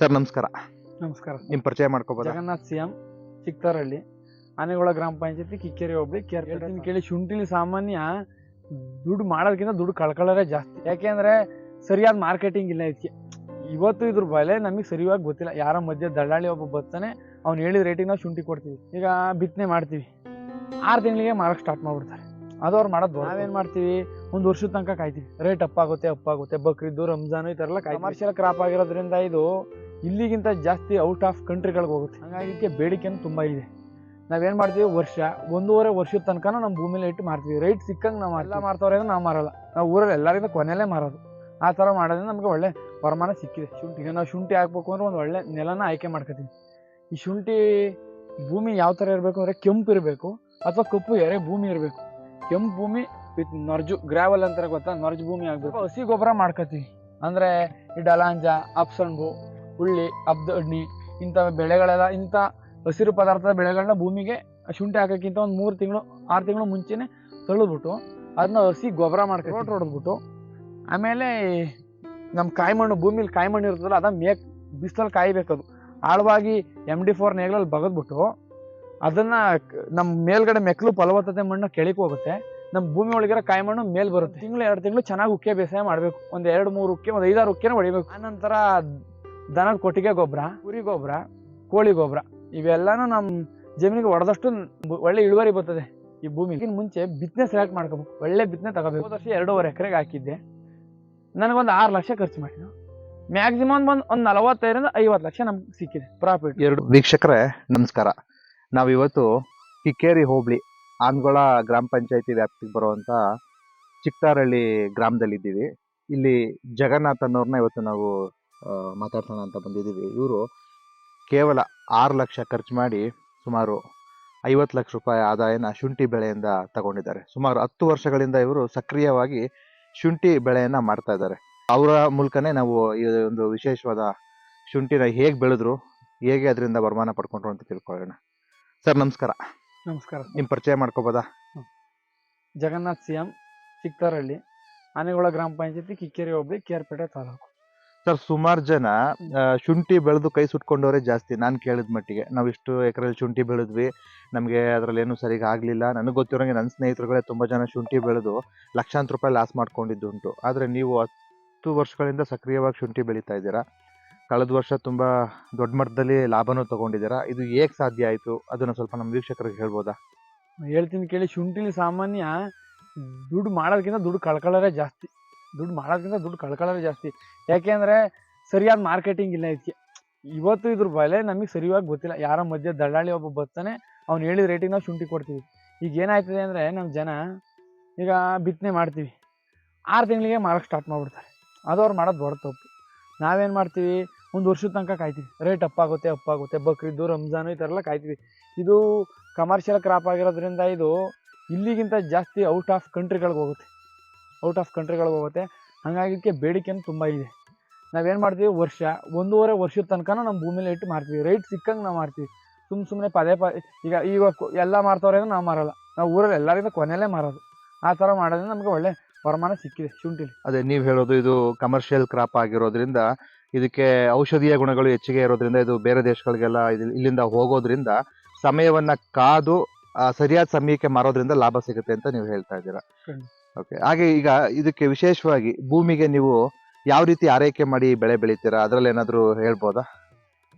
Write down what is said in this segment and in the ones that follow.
Sir ನಮಸ್ಕಾರ. ನಮಸ್ಕಾರ ನಿಮ್ ಪರಿಚಯ ಮಾಡ್ಕೋಬೋದಾ? ಜಗನ್ನಾಥ್ ಸಿ ಎಂ ಚಿಕ್ಕತರಹಳ್ಳಿ ಆನೆಗೊಳ ಗ್ರಾಮ ಪಂಚಾಯತಿ ಕಿಕ್ಕೇರಿ ಹೋಗ್ಲಿ ಕೇಳಿ ಶುಂಠಿಲಿ ಸಾಮಾನ್ಯ ದುಡ್ಡು ಮಾಡೋದಕ್ಕಿಂತ ದುಡ್ಡು ಕಳ್ಕೊಳ್ಳೋದೇ ಜಾಸ್ತಿ. ಯಾಕೆಂದ್ರೆ ಸರಿಯಾದ ಮಾರ್ಕೆಟಿಂಗ್ ಇಲ್ಲ ಇದಕ್ಕೆ. ಇವತ್ತು ಇದ್ರ ಬೆಲೆ ನಮಗೆ ಸರಿಯಾಗಿ ಗೊತ್ತಿಲ್ಲ. ಯಾರ ಮಧ್ಯೆ ದಳ್ಳಾಳಿ ಒಬ್ಬ ಬರ್ತಾನೆ ಅವ್ನು ಹೇಳಿದ ರೇಟಿಂಗ್ ನಾವು ಶುಂಠಿ ಕೊಡ್ತೀವಿ. ಈಗ ಬಿತ್ತನೆ ಮಾಡ್ತೀವಿ. ಆರು ತಿಂಗಳಿಗೆ ಮಾರಕ್ಕೆ ಸ್ಟಾರ್ಟ್ ಮಾಡ್ಬಿಡ್ತಾರೆ. ಅದು ಅವ್ರು ಮಾಡೋದು ನಾವೇನು ಮಾಡ್ತೀವಿ? ಒಂದು ವರ್ಷದ ತನಕ ಕಾಯ್ತೀವಿ. ರೇಟ್ ಅಪ್ ಆಗುತ್ತೆ ಅಪ್ ಆಗುತ್ತೆ. ಬಕ್ರಿದ್ದು ರಂಜಾನು ಈ ಥರ ಎಲ್ಲ ಕಮರ್ಷಿಯಲ್ ಕ್ರಾಪ್ ಆಗಿರೋದ್ರಿಂದ ಇದು ಇಲ್ಲಿಗಿಂತ ಜಾಸ್ತಿ ಔಟ್ ಆಫ್ ಕಂಟ್ರಿಗಳಿಗೆ ಹೋಗುತ್ತೆ. ಹಾಗಾಗಿ ಬೇಡಿಕೆನೂ ತುಂಬ ಇದೆ. ನಾವೇನು ಮಾಡ್ತೀವಿ? ವರ್ಷ ಒಂದೂವರೆ ವರ್ಷದ ತನಕ ನಮ್ಮ ಭೂಮಿಲಿ ಇಟ್ಟು ಮಾರ್ತೀವಿ. ರೈಟ್ ಸಿಕ್ಕಂಗೆ ನಾವು ಎಲ್ಲ ಮಾರ್ತವ್ರೆ ಅಂದ್ರೆ ನಾವು ಮಾರಲ್ಲ. ನಾವು ಊರಲ್ಲಿ ಎಲ್ಲರಿಂದ ಕೊನೆಯಲ್ಲೇ ಮಾರೋದು. ಆ ಥರ ಮಾಡೋದ್ರಿಂದ ನಮಗೆ ಒಳ್ಳೆ ವರಮಾನ ಸಿಕ್ಕಿದೆ. ಶುಂಠಿ ಈಗ ನಾವು ಶುಂಠಿ ಹಾಕ್ಬೇಕು ಅಂದ್ರೆ ಒಂದು ಒಳ್ಳೆ ನೆಲನ ಆಯ್ಕೆ ಮಾಡ್ಕೋತೀವಿ. ಈ ಶುಂಠಿ ಭೂಮಿ ಯಾವ ಥರ ಇರಬೇಕು ಅಂದರೆ ಕೆಂಪು ಇರಬೇಕು ಅಥವಾ ಕಪ್ಪು ಎರೆ ಭೂಮಿ ಇರಬೇಕು. ಕೆಂಪು ಭೂಮಿ ವಿತ್ ನೊರ್ಜು ಗ್ರಾವಲ್ ಅಂತಾರೆ ಗೊತ್ತಾ? ನೊರ್ಜು ಭೂಮಿ ಆಗಬೇಕು. ಹಸಿ ಗೊಬ್ಬರ ಮಾಡ್ಕೋತೀವಿ. ಅಂದರೆ ಈ ಡಲಾಂಜ ಅಪ್ಸಂಡು ಹುಳ್ಳಿ ಅಬ್ದ ಹಣ್ಣಿ ಇಂಥ ಬೆಳೆಗಳೆಲ್ಲ ಇಂಥ ಹಸಿರು ಪದಾರ್ಥದ ಬೆಳೆಗಳನ್ನ ಭೂಮಿಗೆ ಶುಂಠಿ ಹಾಕೋಕ್ಕಿಂತ ಒಂದು ಮೂರು ತಿಂಗಳು ಆರು ತಿಂಗಳು ಮುಂಚೆನೆ ತಳ್ಳಿಬಿಟ್ಟು ಅದನ್ನ ಹಸಿ ಗೊಬ್ಬರ ಮಾಡ್ಕೊಂಡು ರೋಟ್ ಹೊಡೆದ್ಬಿಟ್ಟು ಆಮೇಲೆ ನಮ್ಮ ಕಾಯಿ ಮಣ್ಣು ಭೂಮಿಲಿ ಕಾಯಿ ಮಣ್ಣು ಇರ್ತದಲ್ಲ ಅದನ್ನ ಮೇಕ್ ಬಿಸಿಲಲ್ಲಿ ಕಾಯಬೇಕದು. ಆಳವಾಗಿ ಎಂ ಡಿ ಫೋರ್ ನೇಗ್ಲಲ್ಲಿ ಬಗದ್ಬಿಟ್ಟು ಅದನ್ನ ನಮ್ಮ ಮೇಲ್ಗಡೆ ಮೆಕ್ಕಲು ಫಲವತ್ತತೆ ಮಣ್ಣು ಕೆಳಕ್ಕೆ ಹೋಗುತ್ತೆ. ನಮ್ಮ ಭೂಮಿ ಒಳಗಿರೋ ಕಾಯಿ ಮಣ್ಣು ಮೇಲ್ ಬರುತ್ತೆ. ತಿಂಗಳು ಎರಡು ತಿಂಗಳು ಚೆನ್ನಾಗಿ ಉಕ್ಕೆ ಬೇಸಾಯ ಮಾಡಬೇಕು. ಒಂದು ಎರಡು ಮೂರು ಉಕ್ಕೆ ಒಂದು ಐದಾರು ಉಕ್ಕೆನ ಹೊಡಿಬೇಕು. ಆನಂತರ ದನದ ಕೊಟ್ಟಿಗೆ ಗೊಬ್ಬರ, ಕುರಿ ಗೊಬ್ಬರ, ಕೋಳಿ ಗೊಬ್ಬರ, ಇವೆಲ್ಲಾನು ನಮ್ಮ ಜಮೀನಿಗೆ ಹೊಡೆದಷ್ಟು ಒಳ್ಳೆ ಇಳುವರಿ ಬರ್ತದೆ ಈ ಭೂಮಿಗೆ. ಮುಂಚೆ ಬಿತ್ತನೆ ಸೆಲೆಕ್ಟ್ ಮಾಡ್ಕೋಬೇಕು ಒಳ್ಳೆ ಬಿತ್ತನೆ ತಗೋಬೇಕು. ವರ್ಷ ಎರಡೂವರೆ ಎಕರೆಗೆ ಹಾಕಿದ್ದೆ. ನನಗೊಂದು ಆರು ಲಕ್ಷ ಖರ್ಚು ಮಾಡಿದ್ದು. ಮ್ಯಾಕ್ಸಿಮಮ್ ಒಂದು ಒಂದು ನಲವತ್ತೈದರಿಂದ ಐವತ್ತು ಲಕ್ಷ ನಮ್ಗೆ ಸಿಕ್ಕಿದೆ ಪ್ರಾಫಿಟ್ ಎರಡು ವೀಕ್ಷಕರೇ, ನಮಸ್ಕಾರ. ನಾವಿವತ್ತು ಕಿಕ್ಕೇರಿ ಹೋಬಳಿ, ಆನ್ಗೋಳ ಗ್ರಾಮ ಪಂಚಾಯತಿ ವ್ಯಾಪ್ತಿಗೆ ಬರುವಂಥ ಚಿಕ್ತಾರಳ್ಳಿ ಗ್ರಾಮದಲ್ಲಿದ್ದೀವಿ. ಇಲ್ಲಿ ಜಗನ್ನಾಥ್ ಅನ್ನೋರ್ನ ಇವತ್ತು ನಾವು ಮಾತಾಡ್ಸೋಣ ಅಂತ ಬಂದಿದ್ದೀವಿ. ಇವರು ಕೇವಲ ಆರು ಲಕ್ಷ ಖರ್ಚು ಮಾಡಿ ಸುಮಾರು ಐವತ್ತು ಲಕ್ಷ ರೂಪಾಯಿ ಆದಾಯನ ಶುಂಠಿ ಬೆಳೆಯಿಂದ ತಗೊಂಡಿದ್ದಾರೆ. ಸುಮಾರು ಹತ್ತು ವರ್ಷಗಳಿಂದ ಇವರು ಸಕ್ರಿಯವಾಗಿ ಶುಂಠಿ ಬೆಳೆಯನ್ನ ಮಾಡ್ತಾ ಇದ್ದಾರೆ. ಅವರ ಮೂಲಕನೇ ನಾವು ಈ ಒಂದು ವಿಶೇಷವಾದ ಶುಂಠಿನ ಹೇಗೆ ಬೆಳೆದ್ರು ಹೇಗೆ ಅದರಿಂದ ವರಮಾನ ಪಡ್ಕೊಂಡ್ರು ಅಂತ ತಿಳ್ಕೊಳ್ಳೋಣ. ಸರ್ ನಮಸ್ಕಾರ. ನಮಸ್ಕಾರ ನಿಮ್ಮ ಪರಿಚಯ ಮಾಡ್ಕೋಬೋದಾ? ಜಗನ್ನಾಥ್ ಸಿ ಎಂ ಚಿಕ್ಕತರಹಳ್ಳಿ ಆನೆಗೊಳ ಗ್ರಾಮ ಪಂಚಾಯತಿ ಕಿಕ್ಕೇರಿ ಹೋಬಳಿ ಕೇರ್ಪೇಟೆ ತಾಲೂಕು. ಸರ್, ಸುಮಾರು ಜನ ಶುಂಠಿ ಬೆಳೆದು ಕೈ ಸುಟ್ಕೊಂಡವರೇ ಜಾಸ್ತಿ, ನಾನು ಕೇಳಿದ ಮಟ್ಟಿಗೆ. ನಾವು ಇಷ್ಟು ಎಕರೆಯಲ್ಲಿ ಶುಂಠಿ ಬೆಳೆದ್ವಿ. ನಮಗೆ ಅದರಲ್ಲಿ ಏನು ಸರಿಯಾಗಿ ಆಗಲಿಲ್ಲ. ನನಗೆ ಗೊತ್ತಿರೋಂಗೆ ನನ್ನ ಸ್ನೇಹಿತರುಗಳೇ ತುಂಬ ಜನ ಶುಂಠಿ ಬೆಳೆದು ಲಕ್ಷಾಂತರ ರೂಪಾಯಿ ಲಾಸ್ ಮಾಡ್ಕೊಂಡಿದ್ದು ಉಂಟು ಆದರೆ ನೀವು ಹತ್ತು ವರ್ಷಗಳಿಂದ ಸಕ್ರಿಯವಾಗಿ ಶುಂಠಿ ಬೆಳೀತಾ ಇದ್ದೀರಾ? ಕಳೆದ ವರ್ಷ ತುಂಬ ದೊಡ್ಡ ಮಟ್ಟದಲ್ಲಿ ಲಾಭನೂ ತಗೊಂಡಿದ್ದೀರಾ? ಇದು ಹೇಗೆ ಸಾಧ್ಯ ಆಯಿತು? ಅದನ್ನು ಸ್ವಲ್ಪ ನಮ್ಮ ವೀಕ್ಷಕರಿಗೆ ಹೇಳ್ಬೋದಾ? ಹೇಳ್ತೀನಿ ಕೇಳಿ, ಶುಂಠಿಲಿ ಸಾಮಾನ್ಯ ದುಡ್ಡು ಮಾಡೋದಕ್ಕಿಂತ ದುಡ್ಡು ಕಳ್ಕೊಳ್ಳೋದೇ ಜಾಸ್ತಿ. ದುಡ್ಡು ಮಾಡೋದ್ರಿಂದ ದುಡ್ಡು ಕಳ್ಕೊಳ್ಳೋದೇ ಜಾಸ್ತಿ. ಯಾಕೆಂದರೆ ಸರಿಯಾದ ಮಾರ್ಕೆಟಿಂಗ್ ಇಲ್ಲ ಇದಕ್ಕೆ. ಇವತ್ತು ಇದ್ರ ಬೆಲೆ ನಮಗೆ ಸರಿಯಾಗಿ ಗೊತ್ತಿಲ್ಲ. ಯಾರ ಮಧ್ಯೆ ದಳ್ಳಾಳಿ ಒಬ್ಬ ಬರ್ತಾನೆ, ಅವ್ನು ಹೇಳಿದ ರೇಟಿಗೆ ನಾವು ಶುಂಠಿ ಕೊಡ್ತೀವಿ. ಈಗ ಏನಾಯ್ತದೆ ಅಂದರೆ ನಮ್ಮ ಜನ ಈಗ ಬಿತ್ತನೆ ಮಾಡ್ತೀವಿ. ಆರು ತಿಂಗಳಿಗೆ ಮಾರಕ್ಕೆ ಸ್ಟಾರ್ಟ್ ಮಾಡಿಬಿಡ್ತಾರೆ. ಅದು ಅವ್ರು ಮಾಡೋದು ದೊಡ್ಡ ತಪ್ಪು. ನಾವೇನು ಮಾಡ್ತೀವಿ? ಒಂದು ವರ್ಷದ ತನಕ ಕಾಯ್ತೀವಿ. ರೇಟ್ ಅಪ್ಪಾಗುತ್ತೆ ಅಪ್ಪಾಗುತ್ತೆ ಬಕ್ರಿದ್ದು, ರಂಜಾನು ಈ ಥರ ಎಲ್ಲ ಕಾಯ್ತೀವಿ. ಇದು ಕಮರ್ಷಿಯಲ್ ಕ್ರಾಪ್ ಆಗಿರೋದ್ರಿಂದ ಇದು ಇಲ್ಲಿಗಿಂತ ಜಾಸ್ತಿ ಔಟ್ ಆಫ್ ಕಂಟ್ರಿಗಳಿಗೆ ಹೋಗುತ್ತೆ. ಔಟ್ ಆಫ್ ಕಂಟ್ರಿಗಳಿಗೆ ಹೋಗುತ್ತೆ. ಹಾಗಾಗಿಕ್ಕೆ ಬೇಡಿಕೆನೂ ತುಂಬ ಇದೆ. ನಾವೇನು ಮಾಡ್ತೀವಿ? ವರ್ಷ ಒಂದೂವರೆ ವರ್ಷದ ತನಕ ನಮ್ಮ ಭೂಮಿಲಿ ಇಟ್ಟು ಮಾರ್ತೀವಿ. ರೈಟ್ ಸಿಕ್ಕಂಗೆ ನಾವು ಮಾರ್ತೀವಿ. ಸುಮ್ಮ ಸುಮ್ಮನೆ ಪದೇ ಪದೇ ಈಗ ಈಗ ಎಲ್ಲ ಮಾರ್ತವ್ರೆ ಅಂದ್ರೆ ನಾವು ಮಾರಲ್ಲ. ನಾವು ಊರಲ್ಲಿ ಎಲ್ಲರಿಂದ ಕೊನೆಯಲ್ಲೇ ಮಾರೋದು. ಆ ಥರ ಮಾಡೋದ್ರಿಂದ ನಮಗೆ ಒಳ್ಳೆ ವರಮಾನ ಸಿಕ್ಕಿದೆ ಶುಂಠಿಲಿ. ಅದೇ ನೀವು ಹೇಳೋದು ಇದು ಕಮರ್ಷಿಯಲ್ ಕ್ರಾಪ್ ಆಗಿರೋದ್ರಿಂದ ಇದಕ್ಕೆ ಔಷಧೀಯ ಗುಣಗಳು ಹೆಚ್ಚಿಗೆ ಇರೋದ್ರಿಂದ ಇದು ಬೇರೆ ದೇಶಗಳಿಗೆಲ್ಲ ಇಲ್ಲಿಂದ ಹೋಗೋದ್ರಿಂದ ಸಮಯವನ್ನು ಕಾದು ಸರಿಯಾದ ಸಮಯಕ್ಕೆ ಮಾರೋದ್ರಿಂದ ಲಾಭ ಸಿಗುತ್ತೆ ಅಂತ ನೀವು ಹೇಳ್ತಾ ಇದ್ದೀರಾ. ಓಕೆ ಹಾಗೆ ಈಗ ಇದಕ್ಕೆ ವಿಶೇಷವಾಗಿ ಭೂಮಿಗೆ ನೀವು ಯಾವ ರೀತಿ ಆರೈಕೆ ಮಾಡಿ ಬೆಳೆ ಬೆಳಿತೀರಾ? ಅದರಲ್ಲಿ ಏನಾದರೂ ಹೇಳ್ಬೋದಾ?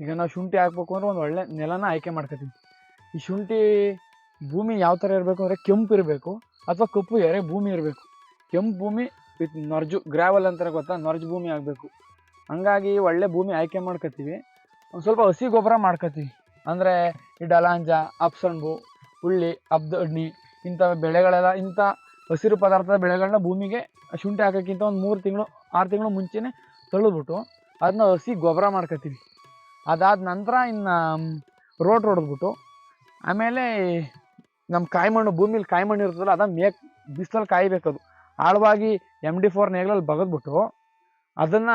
ಈಗ ನಾವು ಶುಂಠಿ ಹಾಕ್ಬೇಕು ಅಂದ್ರೆ ಒಂದು ಒಳ್ಳೆ ನೆಲನ ಆಯ್ಕೆ ಮಾಡ್ಕೋತೀವಿ. ಈ ಶುಂಠಿ ಭೂಮಿ ಯಾವ ಥರ ಇರಬೇಕು ಅಂದರೆ ಕೆಂಪು ಇರಬೇಕು ಅಥವಾ ಕಪ್ಪು ಎರೆ ಭೂಮಿ ಇರಬೇಕು. ಕೆಂಪು ಭೂಮಿ ವಿತ್ ನೊರ್ಜು ಗ್ರಾವಲ್ ಅಂತಾರೆ ಗೊತ್ತಾ? ನೊರ್ಜು ಭೂಮಿ ಆಗಬೇಕು. ಹಂಗಾಗಿ ಒಳ್ಳೆ ಭೂಮಿ ಆಯ್ಕೆ ಮಾಡ್ಕೋತೀವಿ. ಒಂದು ಸ್ವಲ್ಪ ಹಸಿ ಗೊಬ್ಬರ ಮಾಡ್ಕೋತೀವಿ. ಅಂದರೆ ಈ ಡಲಾಂಜ ಅಪ್ಸಣ್ಬು ಹುಳ್ಳಿ ಅಬ್ದಣ್ಣಿ ಇಂಥ ಬೆಳೆಗಳೆಲ್ಲ ಇಂಥ ಹಸಿರು ಪದಾರ್ಥದ ಬೆಳೆಗಳನ್ನ ಭೂಮಿಗೆ ಶುಂಠಿ ಹಾಕೋಕ್ಕಿಂತ ಒಂದು ಮೂರು ತಿಂಗಳು, ಆರು ತಿಂಗಳು ಮುಂಚೆನೆ ತಳ್ಳಿಬಿಟ್ಟು ಅದನ್ನ ಹಸಿ ಗೊಬ್ಬರ ಮಾಡ್ಕೊತೀವಿ ಅದಾದ ನಂತರ ಇನ್ನು ರೋಟ್ ಹೊಡೆದ್ಬಿಟ್ಟು ಆಮೇಲೆ ನಮ್ಮ ಕಾಯಿ ಮಣ್ಣು ಭೂಮಿಲಿ ಕಾಯಿ ಮಣ್ಣು ಇರ್ತದಲ್ಲ ಅದನ್ನು ಮೇಕ್ ಬಿಸಿಲಲ್ಲಿ ಕಾಯಬೇಕದು. ಆಳವಾಗಿ ಎಂ ಡಿ ಫೋರ್ ನೇಗ್ಲಲ್ಲಿ ಬಗದ್ಬಿಟ್ಟು ಅದನ್ನು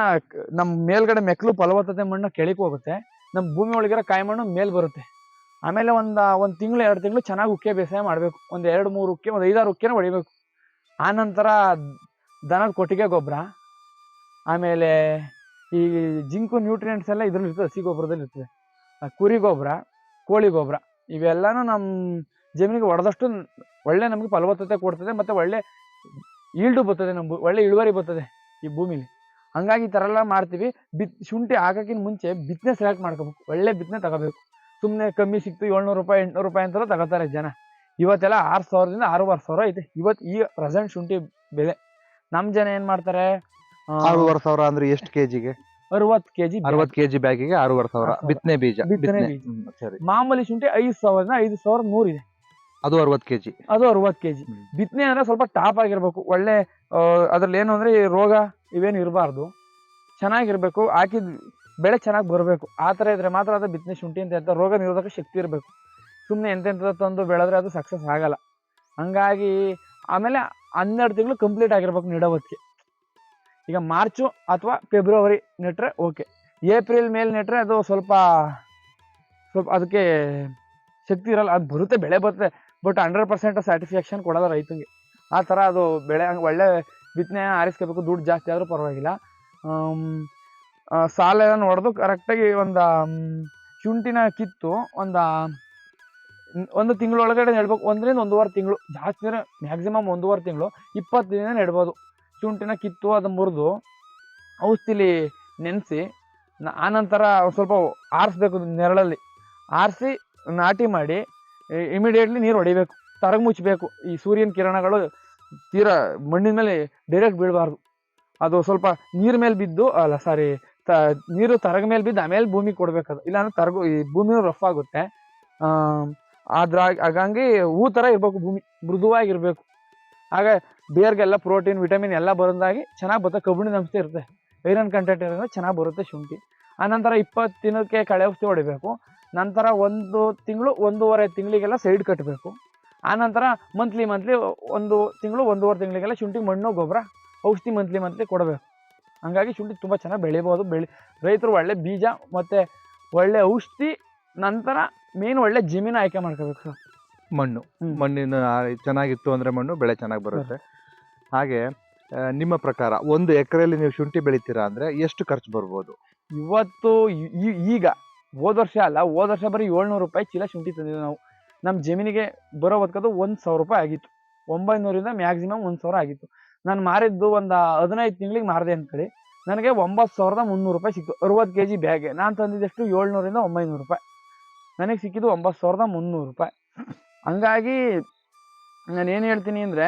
ನಮ್ಮ ಮೇಲ್ಗಡೆ ಮೆಕ್ಕಲು ಫಲವತ್ತತೆ ಮಣ್ಣು ಕೆಳಕ್ಕೆ ಹೋಗುತ್ತೆ. ನಮ್ಮ ಭೂಮಿ ಒಳಗಿರೋ ಕಾಯಿ ಮಣ್ಣು ಮೇಲೆ ಬರುತ್ತೆ. ಆಮೇಲೆ ಒಂದು ಒಂದು ತಿಂಗಳು, ಎರಡು ತಿಂಗಳು ಚೆನ್ನಾಗಿ ಉಕ್ಕೆ ಬೇಸಾಯ ಮಾಡಬೇಕು. ಒಂದು ಎರಡು ಮೂರು ಉಕ್ಕೆ, ಒಂದು ಐದಾರು ಉಕ್ಕೆನ ಹೊಡಿಬೇಕು. ಆನಂತರ ದನದ ಕೊಟ್ಟಿಗೆ ಗೊಬ್ಬರ, ಆಮೇಲೆ ಈ ಜಿಂಕು ನ್ಯೂಟ್ರಿಯೆಂಟ್ಸ್ ಎಲ್ಲ ಇದ್ರಲ್ಲಿ ಇರ್ತದೆ, ಹಸಿ ಗೊಬ್ಬರದಲ್ಲಿ ಇರ್ತದೆ. ಕುರಿ ಗೊಬ್ಬರ, ಕೋಳಿ ಗೊಬ್ಬರ, ಇವೆಲ್ಲನೂ ನಮ್ಮ ಜಮೀನಿಗೆ ಹೊಡೆದಷ್ಟು ಒಳ್ಳೆ ನಮಗೆ ಫಲವತ್ತತೆ ಕೊಡ್ತದೆ ಮತ್ತು ಒಳ್ಳೆ ಈಲ್ಡು ಬರ್ತದೆ ನಮ್ಮ ಒಳ್ಳೆ ಇಳುವರಿ ಬರ್ತದೆ ಈ ಭೂಮಿಲಿ. ಹಂಗಾಗಿ ಈ ಥರ ಎಲ್ಲ ಮಾಡ್ತೀವಿ. ಬಿತ್, ಶುಂಠಿ ಹಾಕೋಕ್ಕಿಂತ ಮುಂಚೆ ಬಿತ್ತನೆ ಸೆಲೆಕ್ಟ್ ಮಾಡ್ಕೋಬೇಕು. ಒಳ್ಳೆ ಬಿತ್ತನೆ ತಗೋಬೇಕು. ಸುಮ್ಮನೆ ಕಮ್ಮಿ ಸಿಕ್ತು ಏಳ್ನೂರು ರೂಪಾಯಿ, ಎಂಟ್ನೂರು ರೂಪಾಯಿ ಅಂತೆಲ್ಲ ತಗೋತಾರೆ ಜನ. ಇವತ್ತೆಲ್ಲ ಆರು ಸಾವಿರದಿಂದ ಆರೂವರೆ ಸಾವಿರ ಐತೆ. ಇವತ್ತು ಈ ಪ್ರೆಸೆಂಟ್ ಶುಂಠಿ ಬೆಲೆ. ನಮ್ಮ ಜನ ಏನು ಮಾಡ್ತಾರೆ? ಆರೂವರೆ ಸಾವಿರ ಅಂದ್ರೆ ಎಷ್ಟು ಕೆಜಿಗೆ? ಅರವತ್ತು ಕೆ ಜಿ ಅರವತ್ ಕೆಜಿ ಬ್ಯಾಗಿಗೆ ಆರೂವರೆ ಸಾವಿರ. ಬಿತ್ತನೆ ಬೀಜ. ಬಿತ್ತನೆ ಸರಿ. ಮಾಮೂಲಿ ಶುಂಠಿ ಐದು ಸಾವಿರದಿಂದ ಐದು ಸಾವಿರ ನೂರು ಇದೆ. ಅದು ಅರವತ್ ಕೆಜಿ. ಅದು ಅರವತ್ತು ಕೆ ಜಿ ಬಿತ್ತನೆ ಅಂದ್ರೆ ಸ್ವಲ್ಪ ಟಾಪ್ ಆಗಿರ್ಬೇಕು. ಒಳ್ಳೆ ಅದರಲ್ಲಿ ಏನು ಅಂದ್ರೆ ರೋಗ ಇವೇನು ಇರಬಾರ್ದು. ಚೆನ್ನಾಗಿರ್ಬೇಕು. ಹಾಕಿದ ಬೆಳೆ ಚೆನ್ನಾಗಿ ಬರಬೇಕು. ಆ ಥರ ಇದ್ರೆ ಮಾತ್ರ ಅದು ಬಿತ್ತನೆ ಶುಂಠಿ ಅಂತ ಹೇಳ್ತಾರೆ. ರೋಗ ನಿರೋಧಕ ಶಕ್ತಿ ಇರಬೇಕು. ಸುಮ್ಮನೆ ಎಂತೆಂಥದ್ದು ತಂದು ಬೆಳೆದ್ರೆ ಅದು ಸಕ್ಸಸ್ ಆಗಲ್ಲ. ಹಂಗಾಗಿ ಆಮೇಲೆ ಹನ್ನೆರಡು ತಿಂಗಳು ಕಂಪ್ಲೀಟ್ ಆಗಿರ್ಬೇಕು ನೆಡೋವತ್ತಿಗೆ ಈಗ ಮಾರ್ಚು ಅಥವಾ ಫೆಬ್ರವರಿ ನೆಟ್ರೆ ಓಕೆ ಏಪ್ರಿಲ್ ಮೇಲೆ ನೆಟ್ರೆ ಅದು ಸ್ವಲ್ಪ ಸ್ವಲ್ಪ ಅದಕ್ಕೆ ಶಕ್ತಿ ಇರಲ್ಲ. ಅದು ಬರುತ್ತೆ, ಬೆಳೆ ಬರುತ್ತೆ. ಬಟ್ ಹಂಡ್ರೆಡ್ ಪರ್ಸೆಂಟ್ ಸ್ಯಾಟಿಸ್ಫ್ಯಾಕ್ಷನ್ ಕೊಡೋಲ್ಲ ರೈತಂಗೆ. ಆ ಥರ ಅದು ಬೆಳೆ ಒಳ್ಳೆ ಬಿತ್ತನೆ ಆರಿಸ್ಕೋಬೇಕು. ದುಡ್ಡು ಜಾಸ್ತಿ ಆದರೂ ಪರವಾಗಿಲ್ಲ. ಸಾಲ ಎಲ್ಲ ಹೊಡೆದು ಕರೆಕ್ಟಾಗಿ ಒಂದು ಶುಂಠಿನ ಕಿತ್ತು ಒಂದು ಒಂದು ತಿಂಗಳೊಳಗಡೆ ನೆಡ್ಬೇಕು. ಒಂದರಿಂದ ಒಂದೂವರೆ ತಿಂಗಳು. ಜಾಸ್ತಿ ಅಂದರೆ ಮ್ಯಾಕ್ಸಿಮಮ್ ಒಂದೂವರೆ ತಿಂಗಳು. ಇಪ್ಪತ್ತು ದಿನ ನೆಡ್ಬೋದು. ಶುಂಠಿನ ಕಿತ್ತು ಅದು ಮುರಿದು ಔಷಧಿಲಿ ನೆನೆಸಿ ಆನಂತರ ಸ್ವಲ್ಪ ಆರಿಸ್ಬೇಕು ನೆರಳಲ್ಲಿ. ಆರಿಸಿ ನಾಟಿ ಮಾಡಿ ಇಮಿಡಿಯೇಟ್ಲಿ ನೀರು ಹೊಡಿಬೇಕು. ತರಗ ಮುಚ್ಚಬೇಕು ಈ ಸೂರ್ಯನ ಕಿರಣಗಳು ತೀರಾ ಮಣ್ಣಿನ ಮೇಲೆ ಡೈರೆಕ್ಟ್ ಬೀಳಬಾರ್ದು. ಅದು ಸ್ವಲ್ಪ ನೀರು ಮೇಲೆ ಬಿದ್ದು, ಅಲ್ಲ ಸಾರಿ ತ, ನೀರು ತರಗ ಮೇಲೆ ಬಿದ್ದು ಆಮೇಲೆ ಭೂಮಿಗೆ ಕೊಡಬೇಕದು ಇಲ್ಲಾಂದ್ರೆ ತರಗು, ಈ ಭೂಮಿನೂ ರಫ್ ಆಗುತ್ತೆ. ಅದ್ರ ಹಾಗಾಗಿ ಹೂ ಥರ ಇರಬೇಕು, ಭೂಮಿ ಮೃದುವಾಗಿರಬೇಕು. ಆಗ ಬೇರ್ಗೆಲ್ಲ ಪ್ರೋಟೀನ್ ವಿಟಮಿನ್ ಎಲ್ಲ ಬರೋದಾಗಿ ಚೆನ್ನಾಗಿ ಬರುತ್ತೆ, ಕಬ್ಬಿಣದ ಅಂಶ ಇರುತ್ತೆ. ಐರನ್ ಕಂಟೆಂಟ್ ಇರೋದ್ರಿಂದ ಚೆನ್ನಾಗಿ ಬರುತ್ತೆ ಶುಂಠಿ. ಆನಂತರ ಇಪ್ಪತ್ತು ದಿನಕ್ಕೆ ಕಳೆ ಔಷಧಿ ಹೊಡಿಬೇಕು. ನಂತರ ಒಂದು ತಿಂಗಳು ಒಂದೂವರೆ ತಿಂಗಳಿಗೆಲ್ಲ ಸೈಡ್ ಕಟ್ಟಬೇಕು ಆನಂತರ ಮಂತ್ಲಿ ಮಂತ್ಲಿ ಒಂದು ತಿಂಗಳು ಒಂದೂವರೆ ತಿಂಗಳಿಗೆಲ್ಲ ಶುಂಠಿ, ಮಣ್ಣು, ಗೊಬ್ಬರ, ಔಷಧಿ ಮಂತ್ಲಿ ಮಂತ್ಲಿ ಕೊಡಬೇಕು. ಹಂಗಾಗಿ ಶುಂಠಿ ತುಂಬ ಚೆನ್ನಾಗಿ ಬೆಳಿಬೋದು, ಬೆಳಿ ರೈತರು ಒಳ್ಳೆ ಬೀಜ ಮತ್ತು ಒಳ್ಳೆ ಔಷಧಿ, ನಂತರ ಮೇನ್ ಒಳ್ಳೆ ಜಮೀನು ಆಯ್ಕೆ ಮಾಡ್ಕೋಬೇಕು. ಸರ್ ಮಣ್ಣು. ಹ್ಮ್. ಮಣ್ಣಿನ ಚೆನ್ನಾಗಿತ್ತು ಅಂದ್ರೆ ಮಣ್ಣು ಬೆಳೆ ಚೆನ್ನಾಗಿ ಬರುತ್ತೆ. ಹಾಗೆ ಆ, ನಿಮ್ಮ ಪ್ರಕಾರ ಒಂದು ಎಕರೆಯಲ್ಲಿ ನೀವು ಶುಂಠಿ ಬೆಳಿತೀರಾ ಅಂದ್ರೆ ಎಷ್ಟು ಖರ್ಚು ಬರ್ಬೋದು? ಇವತ್ತು ಈ- ಈ- ಈಗ ಹೋದ ವರ್ಷ ಅಲ್ಲ ಹೋದ ವರ್ಷ ಬರೀ ಏಳ್ನೂರು ರೂಪಾಯಿ ಚೀಲ ಶುಂಠಿ ತಂದಿದ್ವಿ ನಾವು. ನಮ್ಮ ಜಮೀನಿಗೆ ಬರೋ ಬದುಕೋದು ಒಂದು ಸಾವಿರ ರೂಪಾಯಿ ಆಗಿತ್ತು. ಒಂಬೈನೂರಿಂದ ಮ್ಯಾಕ್ಸಿಮಮ್ ಒಂದು ಸಾವಿರ ಆಗಿತ್ತು. ನಾನು ಮಾರಿದ್ದು ಒಂದು ಹದಿನೈದು ತಿಂಗಳಿಗೆ ಮಾರಿದೆ ಅಂತೇಳಿ. ನನಗೆ ಒಂಬತ್ತು ಸಾವಿರದ ಮುನ್ನೂರು ರೂಪಾಯಿ ಸಿಕ್ತು. ಅರುವತ್ತು ಕೆ ಜಿ ಬ್ಯಾಗೆ. ನಾನು ತಂದಿದ್ದೆಷ್ಟು ಏಳ್ನೂರಿಂದ ಒಂಬೈನೂರು ರೂಪಾಯಿ. ನನಗೆ ಸಿಕ್ಕಿದ್ದು ಒಂಬತ್ತು ಸಾವಿರದ ಮುನ್ನೂರು ರೂಪಾಯಿ. ಹಂಗಾಗಿ ನಾನು ಏನು ಹೇಳ್ತೀನಿ ಅಂದರೆ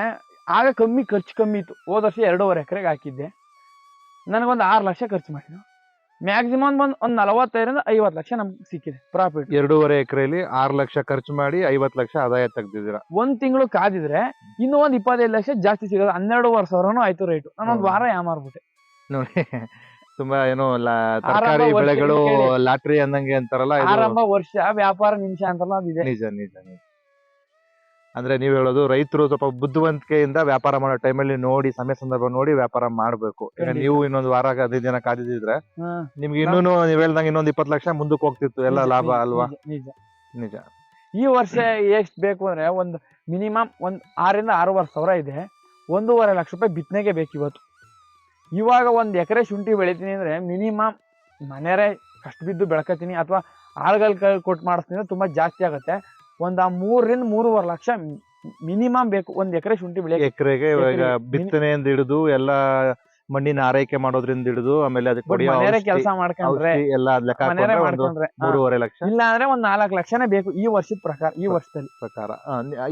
ಆಗ ಕಮ್ಮಿ ಖರ್ಚು ಕಮ್ಮಿ ಇತ್ತು. ಹೋದ ವರ್ಷ ಎರಡೂವರೆ ಎಕರೆಗೆ ಹಾಕಿದ್ದೆ. ನನಗೊಂದು ಆರು ಲಕ್ಷ ಖರ್ಚು ಮಾಡಿದ್ದು. ಮ್ಯಾಕ್ಸಿಮಮ್ ಬಂದು ಒಂದು ನಲವತ್ತೈದರಿಂದ ಐವತ್ತು ಲಕ್ಷ ನಮ್ಗೆ ಸಿಕ್ಕಿದೆ ಪ್ರಾಫಿಟ್ ಎರಡೂವರೆ ಎಕರೆಯಲ್ಲಿ ಆರು ಲಕ್ಷ ಖರ್ಚು ಮಾಡಿ ಐವತ್ತು ಲಕ್ಷ ಆದಾಯ ತೆಗ್ದಿದ್ದೀರ? ಒಂದು ತಿಂಗಳು ಕಾದಿದ್ರೆ ಇನ್ನೂ ಒಂದು ಇಪ್ಪತ್ತೈದು ಲಕ್ಷ ಜಾಸ್ತಿ ಸಿಗೋದು ಹನ್ನೆರಡುವರೆ ಸಾವಿರನೂ ಆಯ್ತು ರೇಟು ನಾನು ಒಂದು ಹೌದು. ವಾರ ಯಾಮಾರ್ಬಿಟ್ಟೆ ನೋಡಿ ತುಂಬಾ ಏನು ತರಕಾರಿ ವರ್ಷ ಬೆಳೆಗಳು. ಲಾಟ್ರಿ ಅಂದಂಗೆ ಅಂತಾರಲ್ಲ ಇದು ಆರಂಭ ವರ್ಷ ವ್ಯಾಪಾರ ನಿಮಿಷ ಅಂತಾರಲ್ಲ ಅದಿದೆ ನಿಜ ನಿಜ ನಿಜ. ಅಂದ್ರೆ ನೀವ್ ಹೇಳೋದು ರೈತರು ಸ್ವಲ್ಪ ಬುದ್ಧಿವಂತಿಕೆಯಿಂದ ವ್ಯಾಪಾರ ಮಾಡೋ ಟೈಮಲ್ಲಿ ನೋಡಿ ಸಮಯ ಸಂದರ್ಭ ನೋಡಿ ವ್ಯಾಪಾರ ಮಾಡ್ಬೇಕು. ಈಗ ಖಂಡಿತ. ನೀವು ಇನ್ನೊಂದು ವಾರ ಹದಿನೈದು ದಿನ ಕಾದಿದ್ರೆ. ನಿಮ್ಗೆ ಇನ್ನೂ ನೀವ್ ಹೇಳ್ದಂಗೆ ಇನ್ನೊಂದು ಇಪ್ಪತ್ತು ಲಕ್ಷ ಮುಂದಕ್ಕೆ ಹೋಗ್ತಿತ್ತು ಎಲ್ಲ ನಿಜ, ಲಾಭ ನಿಜ, ಅಲ್ವಾ? ನಿಜ, ನಿಜ. ನಿಜ ಈ ವರ್ಷ ಎಷ್ಟ್ ಬೇಕು ಅಂದ್ರೆ ಒಂದು ಮಿನಿಮಮ್ ಒಂದ್ ಆರಿಂದ ಆರೂವರೆ ಸಾವಿರ ಇದೆ. ಒಂದೂವರೆ ಲಕ್ಷ ರೂಪಾಯಿ ಬಿತ್ತನೆಗೆ ಬೇಕು ಇವತ್ತು. ಇವಾಗ ಒಂದು ಎಕರೆ ಶುಂಠಿ ಬೆಳಿತೀನಿ ಅಂದರೆ ಮಿನಿಮಮ್ ಮನೆಯರೇ ಕಷ್ಟ ಬಿದ್ದು ಬೆಳ್ಕೊತೀನಿ ಅಥವಾ ಆಳುಗಳ ಕೈ ಕೊಟ್ಟು ಮಾಡಿಸ್ತೀನಿ ಅಂದರೆ ತುಂಬ ಜಾಸ್ತಿ ಆಗುತ್ತೆ. ಒಂದು ಆ ಮೂರರಿಂದ ಮೂರುವರೆ ಲಕ್ಷ ಮಿನಿಮಮ್ ಬೇಕು ಒಂದು ಎಕರೆ ಶುಂಠಿ ಬೆಳೆ ಎಕರೆಗೆ ಇವಾಗ ಬಿತ್ತನೆಯಿಂದ ಹಿಡಿದು ಎಲ್ಲ ಮಣ್ಣಿನ ಆರೈಕೆ ಮಾಡೋದ್ರಿಂದ ಹಿಡಿದು ಆಮೇಲೆ ಅದಕ್ಕೆ ಕೆಲಸ ಮಾಡ್ಕೊಂಡ್ರೆ ಎಲ್ಲ. ಮೂರುವರೆ ಲಕ್ಷ. ಇಲ್ಲ ಅಂದ್ರೆ ಒಂದ್ ನಾಲ್ಕು ಲಕ್ಷನೇ ಬೇಕು ಈ ವರ್ಷದ ಪ್ರಕಾರ ಈ ವರ್ಷದಲ್ಲಿ. ಪ್ರಕಾರ.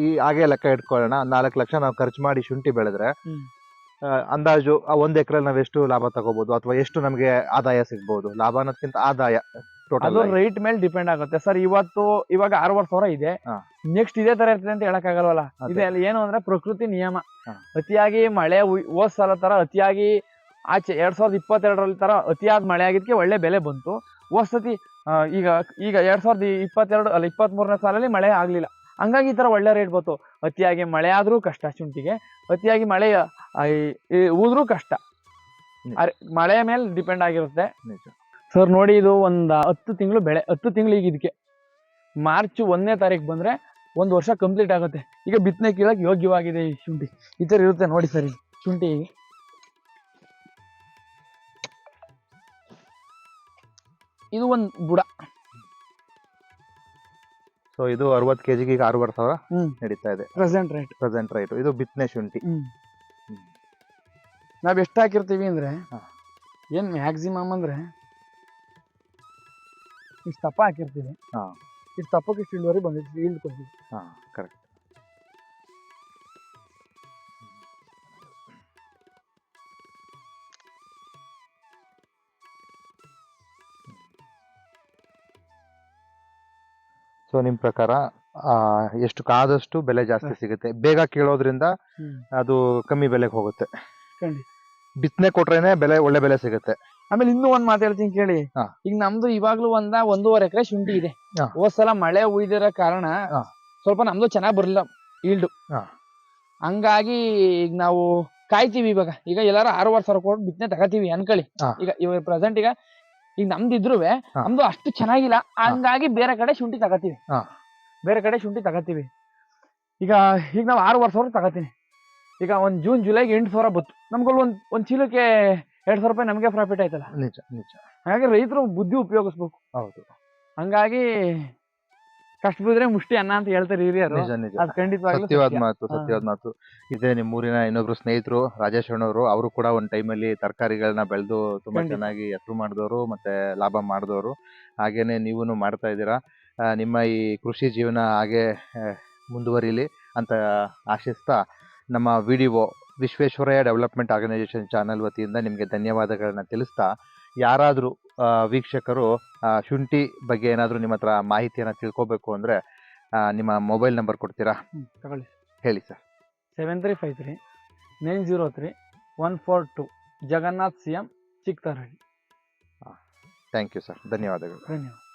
ಈ ಹಾಗೆ ಲೆಕ್ಕ ಇಟ್ಕೊಳ್ಳೋಣ. ನಾಲ್ಕು ಲಕ್ಷ ನಾವು ಖರ್ಚು ಮಾಡಿ ಶುಂಠಿ ಬೆಳೆದ್ರೆ ಅಂದಾಜು ಆ ಒಂದ್ ಎಕರೆ ನಾವ್ ಎಷ್ಟು ಲಾಭ ತಗೋಬಹುದು ಅಥವಾ ಎಷ್ಟು ನಮಗೆ ಆದಾಯ ಸಿಗ್ಬಹುದು ಲಾಭ ಅನ್ನೋದಕ್ಕಿಂತ ಆದಾಯ ಟೋಟಲ್ ಅದು ರೇಟ್ ಮೇಲೆ ಡಿಪೆಂಡ್ ಆಗುತ್ತೆ. ಸರ್ ಇವತ್ತು ಇವಾಗ ಆರೂವರೆ ಸಾವಿರ ಇದೆ. ಹಾ. ನೆಕ್ಸ್ಟ್ ಇದೇ ತರ ಇರ್ತದೆ ಅಂತ ಹೇಳಕ್ ಆಗಲ್ವಲ್ಲ ಅದೇ. ಇದೆ ಅಲ್ಲಿ ಏನು ಅಂದ್ರೆ ಪ್ರಕೃತಿ ನಿಯಮ. ಹಾ. ಅತಿಯಾಗಿ ಮಳೆ ಉಯ್- ಹೋದ್ ಸಲ ತರ ಅತಿಯಾಗಿ ಆಚೆ ಎರಡ್ ಸಾವಿರದ ಇಪ್ಪತ್ತೆರಡರಲ್ಲಿ ತರ ಅತಿಯಾದ ಮಳೆ ಆಗಿದ್ಕೆ ಒಳ್ಳೆ ಬೆಲೆ ಬಂತು. ಹೋದ್ ಸತಿ ಆ, ಈಗ ಈಗ ಎರಡ್ ಸಾವಿರದ ಇಪ್ಪತ್ತೆರಡು ಅಲ್ಲ ಇಪ್ಪತ್ತ್ ಮೂರನೇ ಸಾಲಲ್ಲಿ ಮಳೆ ಆಗ್ಲಿಲ್ಲ. ಹಂಗಾಗಿ ಈ ಥರ ಒಳ್ಳೆ ರೇಟ್ ಬಂತು. ಅತಿಯಾಗಿ ಮಳೆ ಆದರೂ ಕಷ್ಟ ಶುಂಠಿಗೆ ಅತಿಯಾಗಿ ಮಳೆ ಊದ್ರೂ ಕಷ್ಟ. ಅರೆ, ಮಳೆಯ ಮೇಲೆ ಡಿಪೆಂಡ್ ಆಗಿರುತ್ತೆ. ಸರ್ ನೋಡಿ ಇದು ಒಂದು ಹತ್ತು ತಿಂಗಳು ಬೆಳೆ ಹತ್ತು ತಿಂಗಳು ಈಗ ಇದಕ್ಕೆ. ಮಾರ್ಚ್ ಒಂದನೇ ತಾರೀಕು ಬಂದ್ರೆ ಒಂದು ವರ್ಷ ಕಂಪ್ಲೀಟ್ ಆಗುತ್ತೆ. ಈಗ ಬಿತ್ತನೆ ಕೀಳಕ್ಕೆ ಯೋಗ್ಯವಾಗಿದೆ ಈ ಶುಂಠಿ. ಈ ಥರ ಇರುತ್ತೆ ನೋಡಿ ಸರ್ ಇದು ಶುಂಠಿ ಇದು ಒಂದು ಬುಡ. ಸೊ ಇದು ಅರವತ್ತು ಕೆ ಜಿಗೆ ಈಗ ಆರೂವರೆ ಸಾವಿರ ಹ್ಮ್. ನಡೀತಾ ಇದೆ. ಪ್ರೆಸೆಂಟ್ ರೇಟ್ ಪ್ರೆಸೆಂಟ್ ರೈಟ್ ಇದು ಬಿತ್ತನೆ ಶುಂಠಿ. ಹ್ಮ್. ಹ್ಮ್. ನಾವ್ ಎಷ್ಟು ಹಾಕಿರ್ತೀವಿ ಅಂದ್ರೆ ಹಾ. ಏನ್ ಮ್ಯಾಕ್ಸಿಮಮ್ ಅಂದ್ರೆ ಇಷ್ಟು ತಪ್ಪ ಹಾಕಿರ್ತೀವಿ. ಹಾ. ಇಷ್ಟು ತಪ್ಪಕ್ಕೆ ಇಷ್ಟು ಇಳುವರಿ ಬಂದಿರ್ತೀವಿ ಕೊಡ್ತೀವಿ. ಹಾ ಕರೆಕ್ಟ್ ಸೊ ನಿಮ್ ಪ್ರಕಾರ ಆ, ಎಷ್ಟು ಕಾದಷ್ಟು ಬೆಲೆ ಜಾಸ್ತಿ ಸಿಗುತ್ತೆ ಬೇಗ ಕೀಳೋದ್ರಿಂದ ಅದು ಕಮ್ಮಿ ಬೆಲೆಗೆ ಹೋಗುತ್ತೆ ಖಂಡಿತ. ಬಿತ್ತನೆ ಕೊಟ್ರೇನೆ ಬೆಲೆ ಒಳ್ಳೆ ಬೆಲೆ ಸಿಗುತ್ತೆ ಆಮೇಲೆ ಇನ್ನೂ ಒಂದ್ ಮಾತಾಡ್ತೀನಿ ಕೇಳಿ ಹಾ. ಈಗ ನಮ್ದು ಇವಾಗ್ಲೂ ಒಂದ ಒಂದೂವರೆ ಎಕರೆ ಶುಂಠಿ ಇದೆ ಹಾ. ಹೋದ್ ಸಲ ಮಳೆ ಉಯ್ದಿರೋ ಕಾರಣ ಹಾ. ಸ್ವಲ್ಪ ನಮ್ದು ಚೆನ್ನಾಗ್ ಬರಲಿಲ್ಲ ಈಲ್ಡು ಹಾ. ಹಂಗಾಗಿ ಈಗ ನಾವು ಕಾಯ್ತೀವಿ ಇವಾಗ ಈಗ ಎಲ್ಲಾರು ಆರೂವರೆ ಸಾವಿರ ಕೊಟ್ಟು ಬಿತ್ತನೆ ತಗತೀವಿ ಅನ್ಕೊಳ್ಳಿ ಹಾ. ಈಗ ಇವಾಗ ಪ್ರೆಸೆಂಟ್ ಈಗ ಈಗ ನಮ್ದು ಇದ್ರುವೆ ನಮ್ದು ಅಷ್ಟು ಚೆನ್ನಾಗಿಲ್ಲ. ಹಂಗಾಗಿ ಬೇರೆ ಕಡೆ ಶುಂಠಿ ತಗೋತೀವಿ. ಬೇರೆ ಕಡೆ ಶುಂಠಿ ತಗೋತೀವಿ. ಈಗ ಈಗ ನಾವು ಆರೂವರೆ ಸಾವಿರ ತಗೋತೀನಿ. ಈಗ ಒಂದು ಜೂನ್ ಜುಲೈಗೆ ಎಂಟು ಸಾವಿರ ಬತ್ತು ನಮ್ಗಲ್ಲಿ ಒಂದು ಒಂದು ಚೀಲಕ್ಕೆ ಎರಡು ಸಾವಿರ ರೂಪಾಯಿ ನಮಗೆ ಪ್ರಾಫಿಟ್ ಆಯ್ತಲ್ಲ. ನಿಜ ನಿಜ. ಹಾಗಾಗಿ ರೈತರು ಬುದ್ಧಿ ಉಪಯೋಗಿಸ್ಬೇಕು. ಹೌದು. ಹಂಗಾಗಿ ಕಷ್ಟ ಬಿದ್ರೆ ಮುಷ್ಟಿ ಅನ್ನ ಅಂತ ಹೇಳ್ತಾರೆ ಹಿರಿಯರು. ನಿಜ ನಿಜ. ಅದ್ ಖಂಡಿತವಾಗ್ಲೂ ಸತ್ಯವಾದ ಸತ್ಯ. ಮಾತು ಸತ್ಯವಾದ ಮಾತು. ಇದೇ ನಿಮ್ಮೂರಿನ ಇನ್ನೊಬ್ರು ಸ್ನೇಹಿತರು ರಾಜೇಶ್ ಅಣ್ಣವರು ಅವರು ಕೂಡ ಒಂದ್ ಟೈಮಲ್ಲಿ ತರಕಾರಿಗಳನ್ನ ಬೆಳೆದು ತುಂಬಾ ಖಂಡಿತ. ಚೆನ್ನಾಗಿ ಹೆಸರು ಮಾಡಿದವರು ಮತ್ತೆ ಲಾಭ ಮಾಡಿದವರು. ಹಾಗೇನೆ ನೀವೂನು ಮಾಡ್ತಾ ಇದ್ದೀರಾ. ಆ, ನಿಮ್ಮ ಈ ಕೃಷಿ ಜೀವನ ಹಾಗೆ ಆ, ಮುಂದುವರಿಲಿ ಅಂತ ಆಶಿಸ್ತಾ ನಮ್ಮ VDO Visvesvaraya development organisation channel ವತಿಯಿಂದ ನಿಮಗೆ ಧನ್ಯವಾದಗಳನ್ನ ತಿಳಿಸ್ತಾ ಯಾರಾದರೂ ವೀಕ್ಷಕರು ಶುಂಠಿ ಬಗ್ಗೆ ಏನಾದರೂ ನಿಮ್ಮ ಹತ್ರ ಮಾಹಿತಿಯನ್ನು ತಿಳ್ಕೊಬೇಕು ಅಂದರೆ ನಿಮ್ಮ ಮೊಬೈಲ್ ನಂಬರ್ ಕೊಡ್ತೀರಾ? ತಗೊಳ್ಳಿ. ಹೇಳಿ sir. Seven three five three nine zero three one four two Jagannath C M Chikkatarahalli thank you sir. ಧನ್ಯವಾದಗಳು. ಧನ್ಯವಾದ.